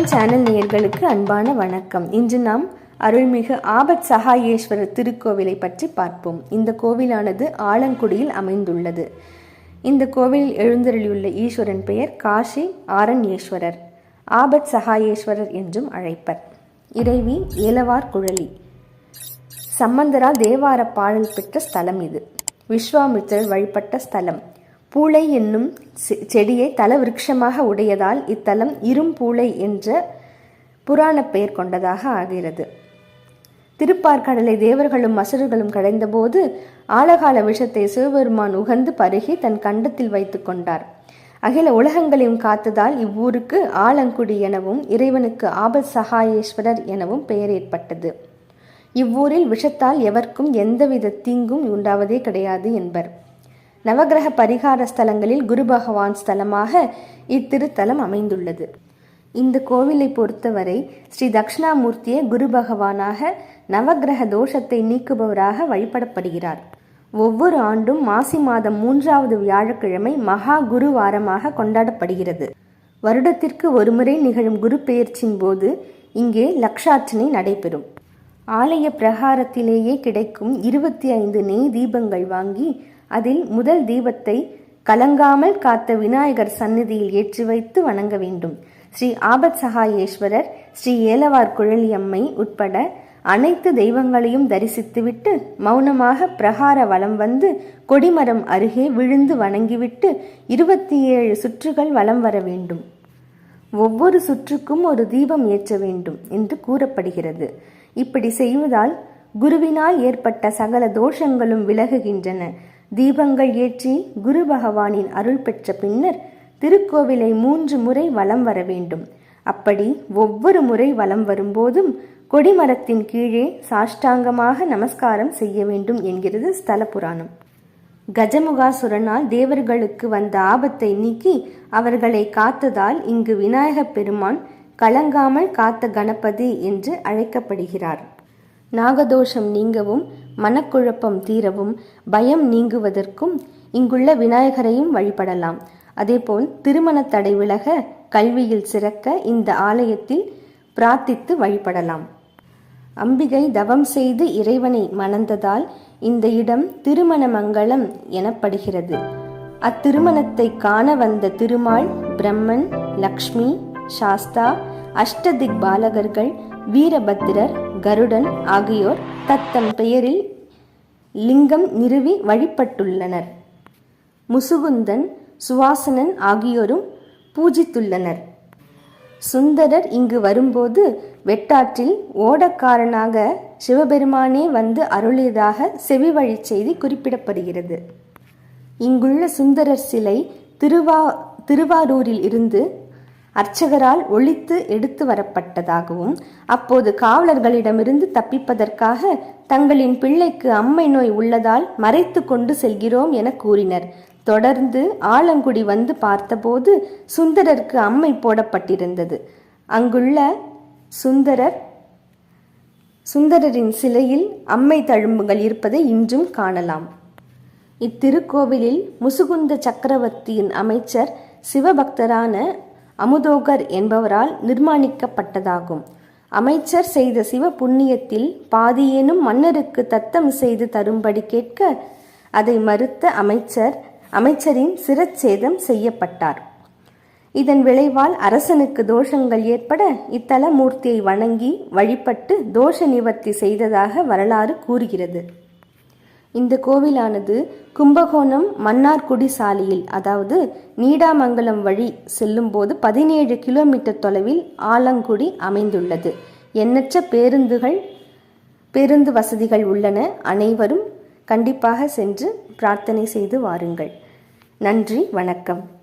வணக்கம். சேனல் நேயர்களுக்கு அன்பான வணக்கம். இன்று நாம் அருள்மிகு ஆபத் சகாயேஸ்வரர் திருக்கோவிலை பற்றி பார்ப்போம். இந்த கோவிலானது ஆலங்குடியில் அமைந்துள்ளது. இந்த கோவிலில் எழுந்தருளியுள்ள ஈஸ்வரன் பெயர் காஷி ஆரண்யேஸ்வரர் ஆபத் சகாயேஸ்வரர் என்றும் அழைப்பர். இறைவி ஏலவார் குழலி. சம்பந்தரால் தேவார பாடல் பெற்ற ஸ்தலம் இது. விஸ்வாமித்திரர் வழிபட்ட ஸ்தலம். பூளை என்னும் செ- செடியை தல விருட்சமாக உடையதால் இத்தலம் இரும்பூளை என்ற புராண பெயர் கொண்டதாக ஆகிறது. திருப்பார்கடலை தேவர்களும் அசுரர்களும் கடைந்தபோது ஆழகால விஷத்தை சிவபெருமான் உகந்து பருகி தன் கண்டத்தில் வைத்துக் கொண்டார். அகில உலகங்களையும் காத்ததால் இவ்வூருக்கு ஆலங்குடி எனவும் இறைவனுக்கு ஆபத் சகாயேஸ்வரர் எனவும் பெயர் ஏற்பட்டது. இவ்வூரில் விஷத்தால் எவர்க்கும் எந்தவித தீங்கும் உண்டாவதே கிடையாது என்பர். நவகிரக பரிகார ஸ்தலங்களில் குரு பகவான் ஸ்தலமாக இத்திருத்தலம் அமைந்துள்ளது. இந்த கோவிலை பொறுத்தவரை ஸ்ரீ தக்ஷணாமூர்த்தியை குரு பகவானாக நவகிரக தோஷத்தை நீக்குபவராக வழிபடப்படுகிறார். ஒவ்வொரு ஆண்டும் மாசி மாதம் மூன்றாவது வியாழக்கிழமை மகா குரு வாரமாக கொண்டாடப்படுகிறது. வருடத்திற்கு ஒருமுறை நிகழும் குரு பெயர்ச்சியின் போது இங்கே லக்ஷார்ச்சனை நடைபெறும். ஆலய பிரகாரத்திலேயே கிடைக்கும் இருபத்தி ஐந்து நெய் தீபங்கள் வாங்கி அதில் முதல் தீபத்தை கலங்காமல் காத்த விநாயகர் சந்நிதியில் ஏற்றி வைத்து வணங்க வேண்டும். ஸ்ரீ ஆபத் சகாயேஸ்வரர் ஸ்ரீ ஏலவார் குழலியம்மை உட்பட அனைத்து தெய்வங்களையும் தரிசித்துவிட்டு மௌனமாக பிரகார வலம் வந்து கொடிமரம் அருகே விழுந்து வணங்கிவிட்டு இருபத்தி ஏழு சுற்றுகள் வலம் வர வேண்டும். ஒவ்வொரு சுற்றுக்கும் ஒரு தீபம் ஏற்ற வேண்டும் என்று கூறப்படுகிறது. இப்படி செய்வதால் குருவினால் ஏற்பட்ட சகல தோஷங்களும் விலகுகின்றன. தீபங்கள் ஏற்றி குரு பகவானின் அருள் பெற்ற பின்னர் திருக்கோவிலை மூன்று முறை வலம் வர வேண்டும். அப்படி ஒவ்வொரு முறை வலம் வரும்போதும் கொடிமரத்தின் கீழே சாஷ்டாங்கமாக நமஸ்காரம் செய்ய வேண்டும் என்கிறது ஸ்தல புராணம். கஜமுகாசுரனால் தேவர்களுக்கு வந்த ஆபத்தை நீக்கி அவர்களை காத்ததால் இங்கு விநாயகப் பெருமான் கலங்காமல் காத்த கணபதி என்று அழைக்கப்படுகிறார். நாகதோஷம் நீங்கவும் மனக்குழப்பம் தீரவும் பயம் நீங்குவதற்கும் இங்குள்ள விநாயகரையும் வழிபடலாம். அதேபோல் திருமணத் தடை விலக கல்வியில் சிறக்க இந்த ஆலயத்தில் பிரார்த்தித்து வழிபடலாம். அம்பிகை தவம் செய்து இறைவனை மணந்ததால் இந்த இடம் திருமண மங்களம் எனப்படுகிறது. அத்திருமணத்தை காண வந்த திருமால் பிரம்மன் லக்ஷ்மி சாஸ்தா அஷ்டதிக் பாலகர்கள் வீரபத்திரர் கருடன் ஆகியோர் தத்தம் பெயரில் லிங்கம் நிறுவி வழிபட்டுள்ளனர். முசுகுந்தன் சுவாசனன் ஆகியோரும் பூஜித்துள்ளனர். சுந்தரர் இங்கு வரும்போது வெட்டாற்றில் ஓடக்காரனாக சிவபெருமானே வந்து அருளியதாக செவிவழி செய்தி குறிப்பிடப்படுகிறது. இங்குள்ள சுந்தரர் சிலை திருவா திருவாரூரில் இருந்து அர்ச்சகரால் ஒழித்து எடுத்து வரப்பட்டதாகவும் அப்போது காவலர்களிடமிருந்து தப்பிப்பதற்காக தங்களின் பிள்ளைக்கு அம்மை நோய் உள்ளதால் மறைத்து கொண்டு செல்கிறோம் என கூறினர். தொடர்ந்து ஆலங்குடி வந்து பார்த்தபோது சுந்தரருக்கு அம்மை போடப்பட்டிருந்தது. அங்குள்ள சுந்தரர் சுந்தரரின் சிலையில் அம்மை தழும்புகள் இருப்பதை இன்றும் காணலாம். இத்திருக்கோவிலில் முசுகுந்த சக்கரவர்த்தியின் அமைச்சர் சிவபக்தரான அமுதோகர் என்பவரால் நிர்மாணிக்கப்பட்டதாகும். அமைச்சர் செய்த சிவ புண்ணியத்தில் பாதியேனும் மன்னருக்கு தத்தம் செய்து தரும்படி கேட்க அதை மறுத்த அமைச்சர் அமைச்சரின் சிரச்சேதம் செய்யப்பட்டார். இதன் விளைவால் அரசனுக்கு தோஷங்கள் ஏற்பட இத்தல மூர்த்தியை வணங்கி வழிபட்டு தோஷ நிவர்த்தி செய்ததாக வரலாறு கூறுகிறது. இந்த கோவிலானது கும்பகோணம் மன்னார்குடி சாலையில் அதாவது நீடாமங்கலம் வழி செல்லும்போது பதினேழு கிலோமீட்டர் தொலைவில் ஆலங்குடி அமைந்துள்ளது. எண்ணற்ற பேருந்துகள் பேருந்து வசதிகள் உள்ளன. அனைவரும் கண்டிப்பாக சென்று பிரார்த்தனை செய்து வாருங்கள். நன்றி வணக்கம்.